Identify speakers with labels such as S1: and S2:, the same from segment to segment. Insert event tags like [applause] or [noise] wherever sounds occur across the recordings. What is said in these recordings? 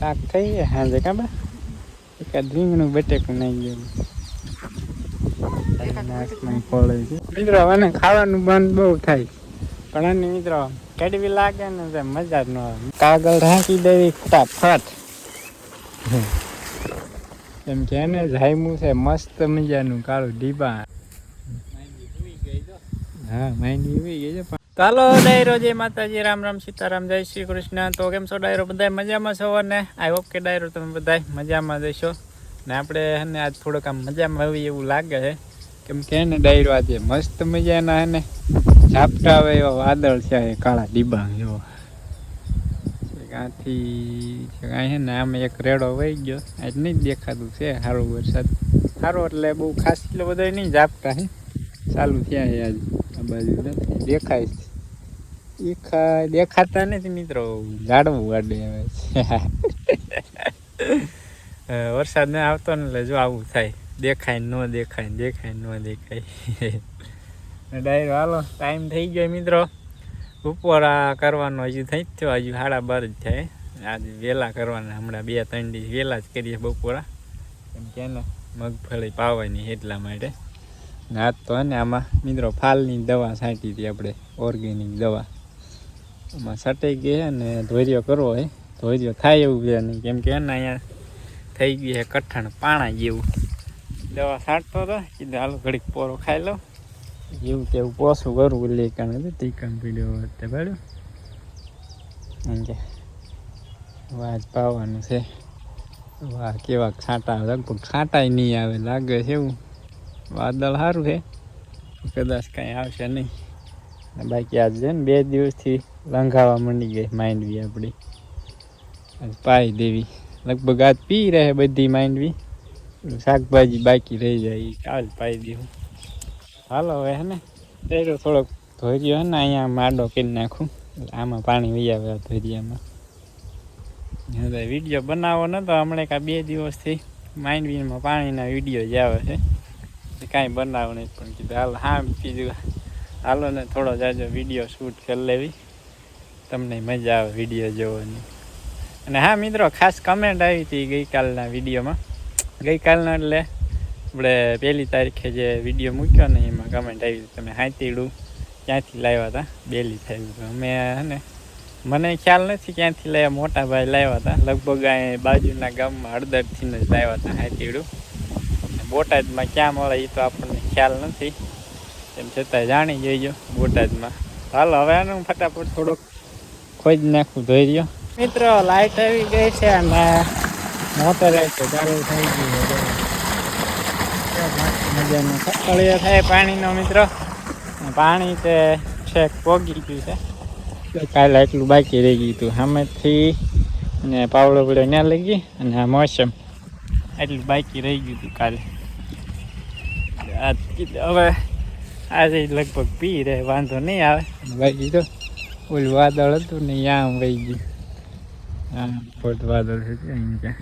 S1: શાક થઈ ગયા. હાજે કાબા એકાદ રીંગણું બટેકું નાખી ગયું છે. મિત્રો ખાવાનું બંધ બહુ થાય. પણ આને મિત્રો કડવી લાગે ને તો મજા જ ન આવે. કાગળ રાખી દેવી ફટાફટ. એમ કે એને જાયમું છે મસ્ત મજાનું કાળું ડીબા હા માઇન્ડ એવી ગઈ છે ચાલો ડાયરો જય માતાજી, રામ રામ સીતારામ, જય શ્રી કૃષ્ણ. તો કેમ છો ડાયરો? બધા મજામાં છો અને આઈ હોપ કે ડાયરો તમે બધા મજામાં જશો ને આપણે હે ને આજ થોડોક આમ મજામાં આવી એવું લાગે છે. કેમ કે ને ડાયરો આજે મસ્ત મજાના હે ને ઝાપટા આવે એવા વાદળ છે એ કાળા ડીબા જેવો કાંઈ છે ને આમે એક રેડો વહી ગયો. આજ નહીં દેખાતું છે સારો વરસાદ. સારો એટલે બહુ ખાસ એટલો બધો નહીં ઝાપટા હે. ચાલુ થયા છે આજ. આ બાજુ દેખાય છે. દેખાતા નથી મિત્રો. ગાડવું વાડે આવે વરસાદ ને આવતો ને એટલે જો આવું થાય. દેખાય ન દેખાય દેખાય ન દેખાય. ડાયરો, હાલો ટાઈમ થઈ ગયો મિત્રો. બપોરા કરવાનો હજુ થઈ જ થયો, હજુ સાડા બાર જ થાય. આજે વહેલા કરવાના, હમણાં બે ત્રણ દિવસ વહેલા જ કરીએ બપોરા. કેમ કે ને મગફળી પાવાની એટલા માટે. ને તો ને આમાં, મિત્રો, ફાલની દવા છાંટી હતી આપણે ઓર્ગેનિક દવા. આમાં સટાઈ ગઈ અને ધોર્યો કરવો હોય ધોર્યો થાય એવું છે નહીં કેમ કે એના અહીંયા થઈ ગયું છે કઠણ પાણા જેવું. દવા છાંટતો હતો કીધું, હાલો, ઘડીક પોરો ખાઈ લો એવું તેવું પોસું કરવું એટલે કારણ હતું ટીકમ પીડ્યો તે પાડ્યું. કે વાજ પાવાનું છે. વાહ કેવા છાંટા લગભગ છાંટાય નહીં આવે, લાગે છે એવું. વાદળ સારું છે. કદાચ કાંઈ આવશે નહીં. બાકી આજ છે ને બે દિવસથી લંઘાવા માંડી ગઈ માંડવી આપણી. પાઈ દેવી. લગભગ આજ પી રહે બધી માંડવી શાકભાજી બાકી રહી જાય કાલ પાઈ દેવું હાલો હવે હે ને તેરો થોડોક ધોર્યો હે ને, અહીંયા માડો કરી નાખું. આમાં પાણી વહી આવે ધોરિયામાં. હવે વીડિયો બનાવો નતો હમણાં કાં બે દિવસથી માંડવીમાં પાણીના વીડિયો જ આવે છે. કાંઈ બનાવો નહીં, પણ કીધું હાલ હા કીધું. હાલો ને, થોડો જાજો વીડિયો શૂટ કરી લેવી. તમને મજા આવે વીડિયો જોવાની. અને હા, મિત્રો, ખાસ કમેન્ટ આવી હતી ગઈકાલના વિડીયોમાં ગઈકાલના એટલે આપણે પહેલી તારીખે જે વીડિયો મૂક્યો ને, એમાં કમેન્ટ આવી હતી. તમે હાથીડું ક્યાંથી લાવ્યા હતા? બેલી થયું હતું અમે ને, મને ખ્યાલ નથી ક્યાંથી લાવ્યા મોટા ભાઈ લાવ્યા હતા. લગભગ અહીં બાજુના ગામમાં હળદરથી જ લાવ્યા હતા હાથીડું બોટાદમાં ક્યાં મળે એ તો આપણને ખ્યાલ નથી. તેમ છતાં જાણી જોઈજો બોટાદમાં. હાલ, હવે આનું ફટાફટ થોડોક જ નાખું, ધોઈ રહ્યો. મિત્રો, લાઈટ આવી ગઈ છે અને મોટર છે થઈ ગયું મજાનું સકળીઓ થાય પાણીનો, મિત્રો. પાણી તે છેક પોગી ગયું છે. કાલે એટલું બાકી રહી ગયું હતું. સામેથી અને પાવડો પડ્યો ત્યાં લઈ ગઈ અને આ મોસમ એટલું બાકી રહી ગયું હતું કાલે. હવે આજે લગભગ પી રહે વાંધો નહીં આવે. બાકી તો ઓલું વાદળ હતું ને આમ વહી ગયું. હા પોત વાદળ છે અહીં ક્યાં.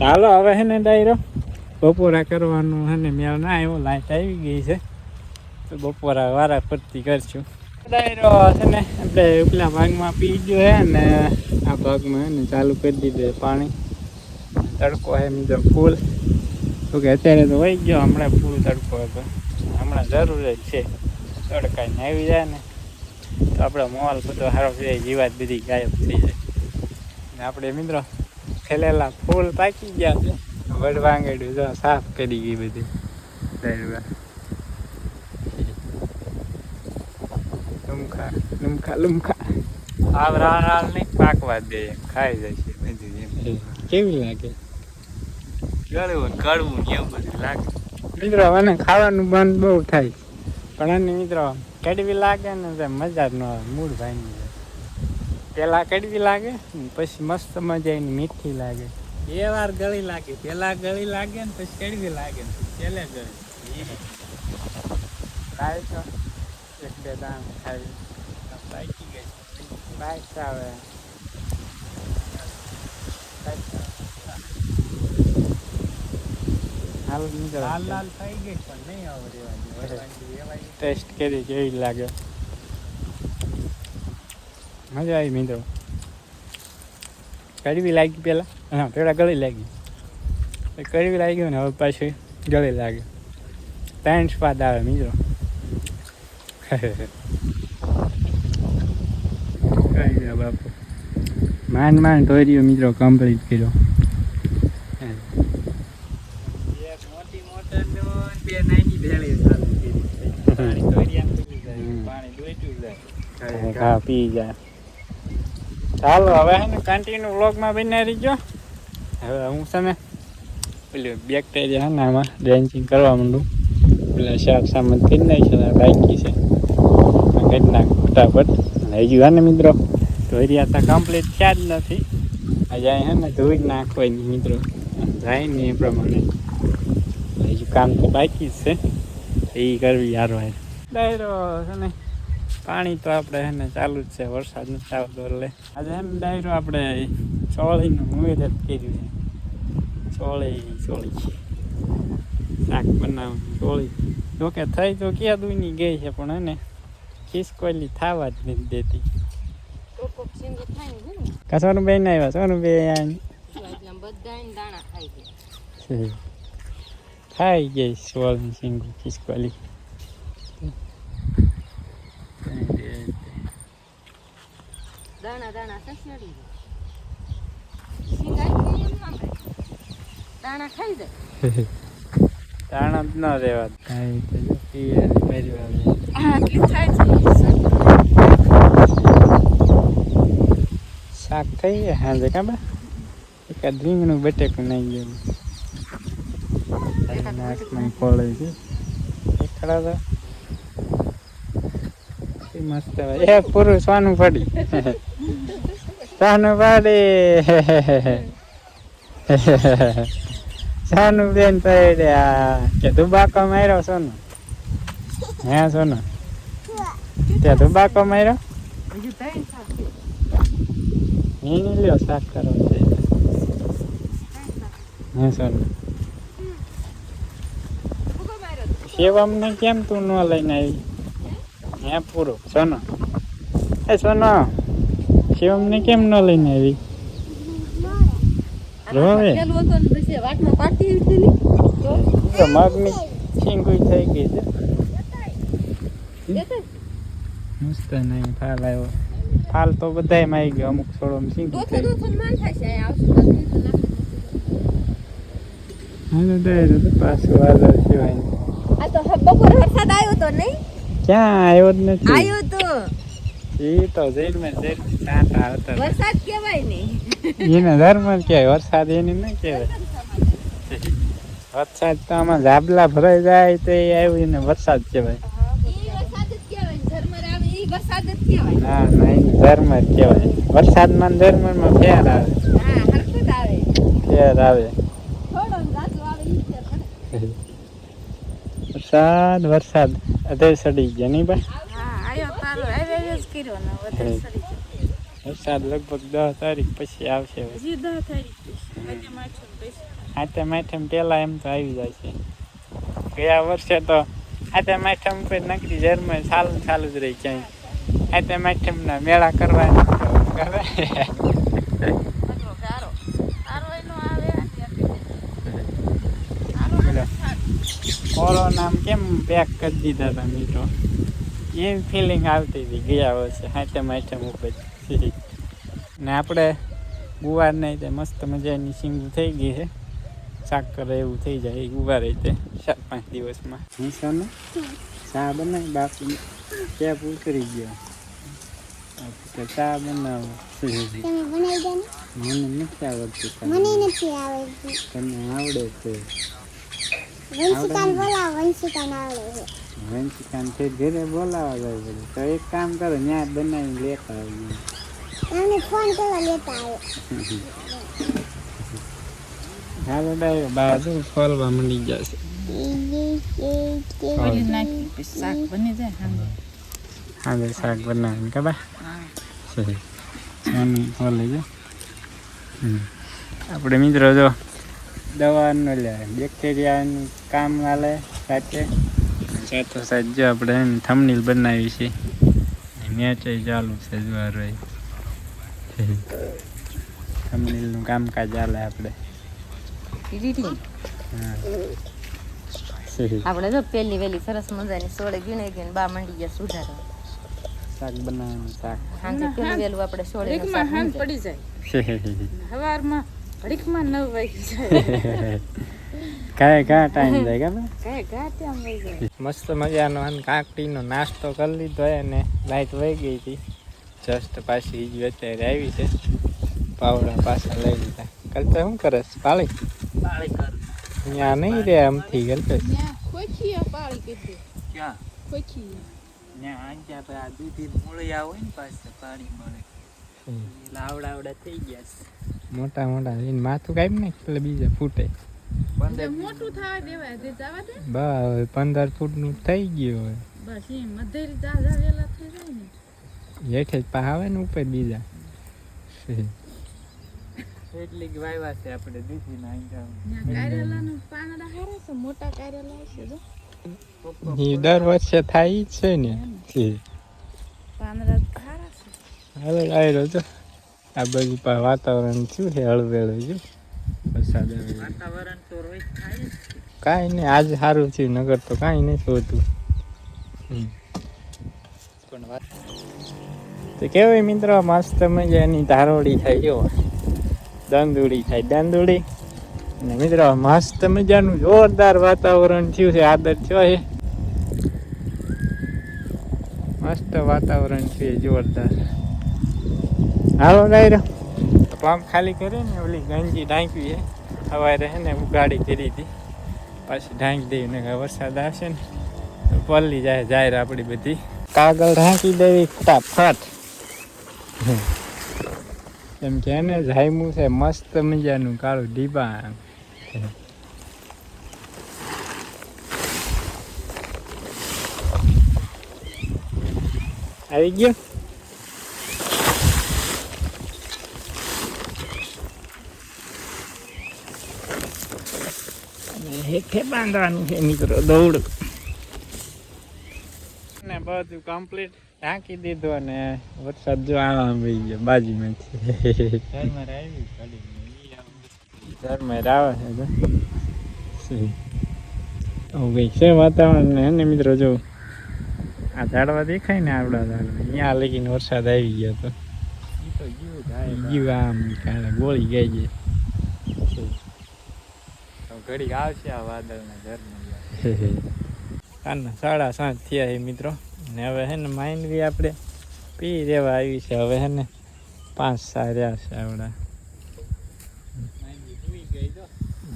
S1: ચાલો હવે હે ને ડાયરો. બપોરા કરવાનું હે ને મેળ ના આવ્યો લાઈટ આવી ગઈ છે. તો બપોરા વારા ફરતી કરશું. ડાયરો છે ને આપણે ઉપલા ભાગમાં પી ગયો હે ને આ ભાગમાં હે ને ચાલુ કરી દીધું પાણી. તડકો હે મિત્રો ફૂલ. તો કે અત્યારે તો વહી ગયો હમણાં ફૂલ તડકો હતો. હમણાં જરૂર જ છે. તડકાઈને આવી જાય ને તો આપણો મોલ બધો સારો થઈ જાય જીવાત બધી ગાયબ થઈ જાય. ને આપણે મિત્રો ખેલેલા ફૂલ પાકી ગયા છે. વડવાંગડ્યું જો સાફ કરી ગઈ બધી. દરવા લુમખા લુમખા લુમખા. આવ રાલ રાલ નહીં પાકવા દે એમ ખાઈ જાય છે બધું કેવી લાગે?
S2: ગળવું કડવું ને એવું બધું લાગે.
S1: મિત્રો મને ખાવાનું બંધ બહુ થાય. પણ એને મિત્રો કડવી લાગે ને તો મજા જ ન આવે મૂળ ભાઈ પેલા કડવી લાગે પછી મસ્ત મજા એની મીઠી લાગે. બે વાર ગળી લાગે. પેલા ગળી લાગે ને પછી કડવી લાગે ને છેલ્લે ગળી. ખાય એક બે દાણ ખાવી. ગઈ. બાઈક આવે હાલ મિત્રો
S2: હાલ લાલ થઈ ગઈ પણ નહીં આવે રેવા
S1: ટેસ્ટ કરી કેવી લાગે. મજા આવી મિત્રો. કડવી લાગી પહેલાં હા પેલા ગળી લાગી. કડવી લાગી ને હવે પાછી ગળી લાગે. ત્રણ સ્વાદ આવે મિત્રો. [laughs] બાપુ? માંડ માંડ ધોર્યો મિત્રો કમ્પ્લીટ કર્યો.
S2: પાણી પડી જાય
S1: પી જાય ચાલો હવે હે ને કન્ટિન્યુ વ્લોગમાં બની રહીજો હવે હું છે પેલું બેક્ટેરિયા હે આમાં ડ્રેન્ચિંગ કરવા માંડું પેલા શાક સામાન કરી નાખી બાકી છે કરી નાખ ફટાફટ હજુ હે ને મિત્રો ધોરિયા તો કમ્પ્લીટ થયા જ નથી. આજે હે ને ધોઈ જ નાખવાની મિત્રો. જાય ને એ પ્રમાણે. કામ તો બાકી જ છે. એ કરવી હારવાય ડાયરો છે ને પાણી તો આપણે એને ચાલુ જ છે વરસાદ નથી આવતો એટલે. આજે એમ ડાયરો આપણે ચોળીનું મુહૂર્ત કર્યું છે. ચોળી ચોળી. શાક બનાવ ચોળી. જોકે થઈ તો ક્યાં દૂની ગઈ છે પણ એને ને ખિસકોલી થવા જ નથી દેતી. કા સોનુભાઈ ને? આવ્યા સોનુભાઈ
S3: બધાય દાણા ખાઈ ગયા.
S1: અહીંયા ખાઈ ગઈ સોળની સિંગુ ખિસકોલી
S3: દાણા દાણા થાય. દાણા ખાઈ જાય
S1: તાણ જ ન રહેવા કાંઈ તો મારી.
S3: આટલી થાય છે
S1: શાક થઈ ગયા હાજે કાબા એકાદ રીંગણું બટેકું નાખી ગયેલું નાકમાં ફળે છે? એકડા તો મસ્ત એ પૂરું સોનું પડી. સોનું પડી. સોનું બેન પડ્યા કે દુબાકો માર્યો સોનું. હે સોનું? માર્યો?
S3: ત્રણ શાક છે.
S1: નહીં લ્યો શાક કરો હે સોનું?
S3: માર્યો તો.
S1: શિવમ ને કેમ તું ન લઈને આવી? હે પૂરો સોનો. એ સોનો શિવમ કેમ ન લઈને આવી? રોવે. મગની છીંગુઈ થઈ ગઈ છે. મસ્ત નહીં ફાલ આવ્યો. ફાલ તો બધાયમાં આવી ગયો અમુક થોડો છીંગું થઈ
S3: તો
S1: પાછું વાદળ સિવાય
S3: આ તો હ- વરસાદ આવ્યો તો નહીં?
S1: ક્યાં આવ્યો જ નથી?
S3: આવ્યો તો.
S1: એ તો જઈને મેં આવતા
S3: વરસાદ કહેવાય નહીં
S1: એને ધર્મ કહેવાય વરસાદ એને ન કહેવાય. વરસાદ તો આમાં ઝાબલા ભરાઈ જાય તો એ આવ્યું એને વરસાદ કહેવાય.
S3: ઈ વરસાદ જ કહેવાય ને ઝરમર આવે ઈ વરસાદ જ કહેવાય.
S1: ના ના એને ધર્મ જ કહેવાય. વરસાદમાં ધર્મમાં ફેર આવે.
S3: હા આવે.
S1: ફેર આવે
S3: થોડો ને જાજો આવે ઈ ફેર પડે.
S1: વરસાદ વરસાદ. અત્યારે સડી ગયા નહીં ભાઈ. વરસાદ લગભગ દસ તારીખ પછી આવશે આતે માઠમ પેલા એમ તો આવી જાય છે. ગયા વર્ષે તો આતે માઠમ પર નકરી જર્મન ને ચાલુ જ રહી ક્યાંય. આતે માઠમના મેળા કરવા કરે
S3: બધો ગારો તારો એનો આવે
S1: બોલો. ઓળો નામ કેમ પેક કરી દીધા હતા મીઠો? એવી ફિલિંગ આવતી હતી ગયા વર્ષે હાથે માઠમ ઉપર ને આપણે ગુવાર નહીં તે મસ્ત મજાની સિંગું થઈ ગઈ છે. શાક કરે એવું થઈ જાય ગુવાર તે ચાર પાંચ દિવસમાં. હું શાને ચા બનાવી બાપુ કેપ ઉતરી ગયો? ચા બનાવો. મને નથી આવડતું ચા
S4: મને
S1: બનાવવું.
S4: નથી આવડતું.
S1: તને આવડે છે.
S4: વંશિકાન બોલાવો વંશિકાન આવડે છે.
S1: વંશિકાન તે ઘરે બોલાવા જાય બધું તો એક કામ કરો ત્યાં બનાવીને લેતા આવીએ
S4: એમને ફોન કરવા લેતા આવે.
S1: હાલો ડાયો બાજુ ફોલવા મળી જશે
S3: શાક બની જાય સાંજે
S1: હા શાક બનાવીને કબા સોની ફોલે જો હમ. આપણે મિત્રો જો દવાનું લે બેક્ટેરિયાનું કામ હાલે સાથે સાથો સાથ આપણે થમનીલ બનાવી છે. મેચ ચાલુ છે જોવા રહી કંપનીનું કામકાજ ચાલે આપણે.
S3: આપણે જો પેલી વેલી સરસ મજાની સોળે ગીણે ગીને બા મંડી ગયા સુધારો.
S1: શાક બનાવવાનું શાક.
S3: સાંજે પેલું વેલું આપણે સોળે
S5: પડી જાય. સવારમાં ઘડીકમાં નવ વાગી જાય. [laughs]
S1: કાંઈ કા ટાઈમ જાય ખબર
S5: કાંઈ ઘા ત્યાં વહી જાય.
S1: મસ્ત મજાનો અને કાકડીનો નાસ્તો કરી લીધો અને લાઈટ વહી ગઈ હતી. જસ્ટ પાછી જ અત્યારે આવી છે. પાવડા પાછા લઈ લીધા. કરતા શું કરે છે? પાળી? અહીંયા નહીં રે આમથી
S5: ત્યાં ખોખી પાળી કીધી.
S2: ક્યાં?
S5: ખોખી.
S2: દૂધી મૂળિયા હોય ને પાછા પાણી મળે. આવડા થઈ ગયા છે.
S1: મોટા મોટા એને માથું કાપ નાખ એટલે બીજા ફૂટે.
S2: પંદર
S5: મોટું થવા દેવાય તે જવા દે.
S1: બસ પંદર ફૂટનું થઈ ગયું હવે.
S5: બસ એ મધેરી દાદા વેલા થઈ જાય ને.
S1: હેઠે જ પા આવે ને ઉપર બીજા.
S2: એટલી વાયવા છે આપણે દૂધીના આંચા
S5: કારેલાનું પાંદડા હારા છે મોટા કારેલા છે જો.
S1: એ દર વર્ષે થાય છે ને.
S5: પાંદડા હારા છે.
S1: હવે આવ્યો જો. આ બાજુ પણ વાતાવરણ થયું છે હળવેળું જો વરસાદ
S2: વાતાવરણ તો રોજ થાય
S1: કાંઈ નહીં આજ સારું થયું નગર તો કાંઈ નહીં હોતું. હમ. પણ વાત તો કેવાય મિત્રો મસ્ત મજાની ધારોડી થાય જો. દંદુડી થાય દંદુડી. અને મિત્રો મસ્ત મજાનું જોરદાર વાતાવરણ થયું છે આદર થયો છે. મસ્ત વાતાવરણ છે જોરદાર. હાલો ડાયરો પંપ ખાલી કરી ને ઓલી ગંજી ઢાંકવી છે સવારે છે ને ઉગાડી કરી હતી. પાછી ઢાંકી દઈ ને વરસાદ આવશે ને, તો પલ્લી જાય જાહેર આપણી બધી. કાગળ ઢાંકી દેવી ફટાફટ. એમ કે ને, જાયમું છે, મસ્ત મજાનું કાળું ડીબા આવી ગયો? અને બાંધવાનું છે મિત્રો દોડ ને બધું કમ્પ્લીટ ઢાંકી દીધું અને વરસાદ જો આવા આવી ગયો બાજુમાંથી
S2: ઘરમાં આવી
S1: છે? કંઈક છે વાતાવરણ ને એને મિત્રો જો. આ ઝાડવા દેખાય ને આવડા ઝાડવા. અહીંયા લગીને વરસાદ આવી ગયો તો.
S2: ગયું
S1: ગયું આમ કાલે ગોળી ગઈ.
S2: ઘડીક આવશે આ વાદળના ઘરમાં
S1: કાલના સાડા સાત થયા છે મિત્રો. ને હવે હે ને માંડવી આપણે પી રેવા આવી છે. હવે હે ને પાંચ સાર્યા છે આવડા.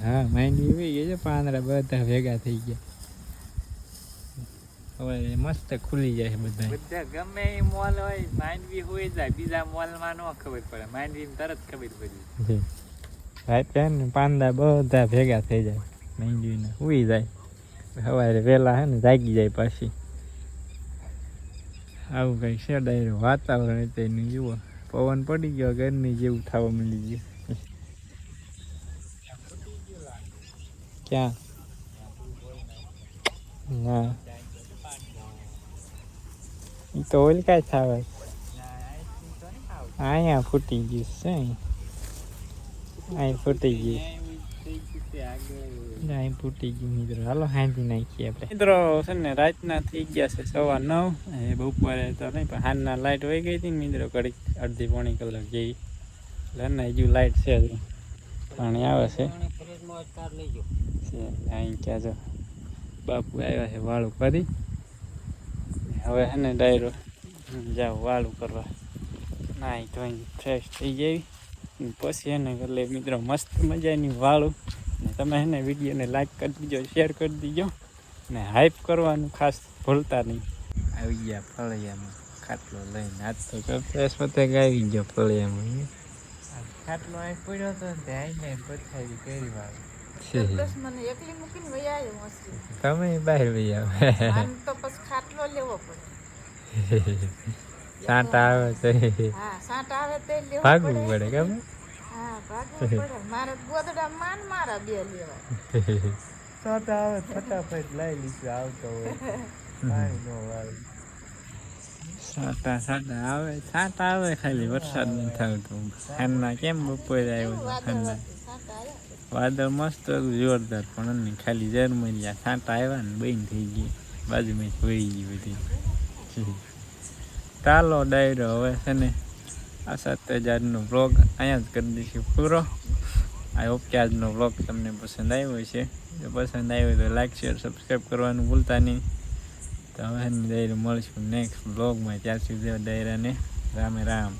S1: હા માંડવી ઉઈ ગઈ છે. પાંદડા બધા ભેગા થઈ ગયા. હવે મસ્ત ખુલી જાય છે બધા
S2: બધા ગમે એ મોલ હોય માંડવી હોય જાય. બીજા મોલમાં ન ખબર પડે. માંડવી તરત ખબર પડી
S1: હે ને પાંદા બધા ભેગા થઈ જાય. માંડવીને ઉઈ જાય. સવારે વહેલા હે ને જાગી જાય પાછી. આવું કંઈક છે ડાયરો? વાતાવરણ તેનું જુઓ. પવન પડી ગયો ગરમી જેવું થવા મળી ગયું. ક્યાં? ના. એ તો ઓલ કાંઈ થાવે. અહીંયા ફૂટી ગયું છે અહીં ફૂટી ગયું અહીં ફૂટી ગઈ મિત્રો હાલો હાંધી નાખીએ આપણે મિત્રો છે ને રાતના થઈ ગયા છે સવા નવ એ બપોરે તો નહીં પણ હાલના લાઇટ વહી ગઈ હતી ને મિત્રો ઘડીક અડધી પોણી કલાક જેવી એટલે ને હજુ લાઇટ છે હજુ પાણી આવે છે અહીં ક્યાં જો બાપુ આવ્યા છે વાળું કરી હવે છે ને ડાયરો જાઓ વાળું કરવા નાહી ધોઈ ફ્રેશ થઈ જાય અને પછી એને એટલે મિત્રો મસ્ત મજાની વાળું. ને તમે એને વિડીયોને લાઈક કરી દીજો શેર કરી દીજો. ને હાઈપ કરવાનું ખાસ ભૂલતા નહીં. આવી ગયા ફળિયામાં ખાટલો લઈને આજ તો કપેશ પતે આવી ગયો ફળિયામાં
S2: ખાટલો અહીં પડ્યો તો ને ત્યાં આઈને પથારી કરી વાળો.
S5: બસ મને એકલી મૂકીને વહી આવ્યો મસ્તી.
S1: તમે બહાર આવે.
S5: તો પછી ખાટલો લેવો પડે. [laughs]
S1: સાંટા આવે છે
S5: હા સાંટ આવે તે લેવો
S1: ભાગવું
S5: પડે.
S1: કેમ
S5: હા ભાગવું પડે. મારે ગોદડા માન મારા બે લેવા.
S2: સોટા આવે ફટાફટ લઈ લીધું આવતો હોય. પાણી નો વાળું
S1: સાટા સાટા આવે સાટા આવે ખાલી વરસાદ નથી થતો ખાનના કેમ બપોરે આવ્યો ખાનના વાદળ મસ્ત જોરદાર પણ નહીં ખાલી ઝરમરિયા. સાટા આવ્યા ને બંધ થઈ ગઈ બાજુમાં વહી ગઈ બધી. ચાલો ડાયરો હવે છે ને આ સાત હજારનો બ્લોગ અહીંયા જ કરી દઈશું પૂરો. આઈ હોપ કે આજનો બ્લોગ તમને પસંદ આવ્યો છે જો પસંદ આવ્યો તો લાઈક શેર સબસ્ક્રાઈબ કરવાનું ભૂલતા નહીં. તો હવે ડાયરો મળશું નેક્સ્ટ બ્લોગમાં ત્યાં સુધી ડાયરાને રામે રામ.